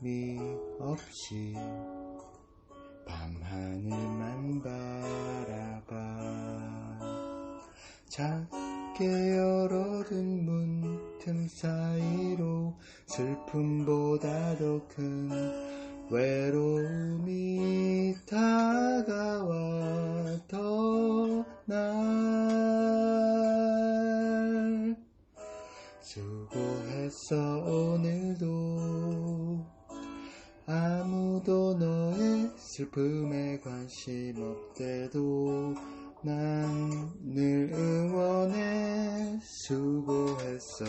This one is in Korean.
미 없이 밤하늘만 바라봐. 작게 열어둔 문틈 사이로 슬픔보다 더 큰 외로움이 다가와 더날. 수고했어 오늘 슬픔에 관심 없대도 난 늘 응원해 수고했어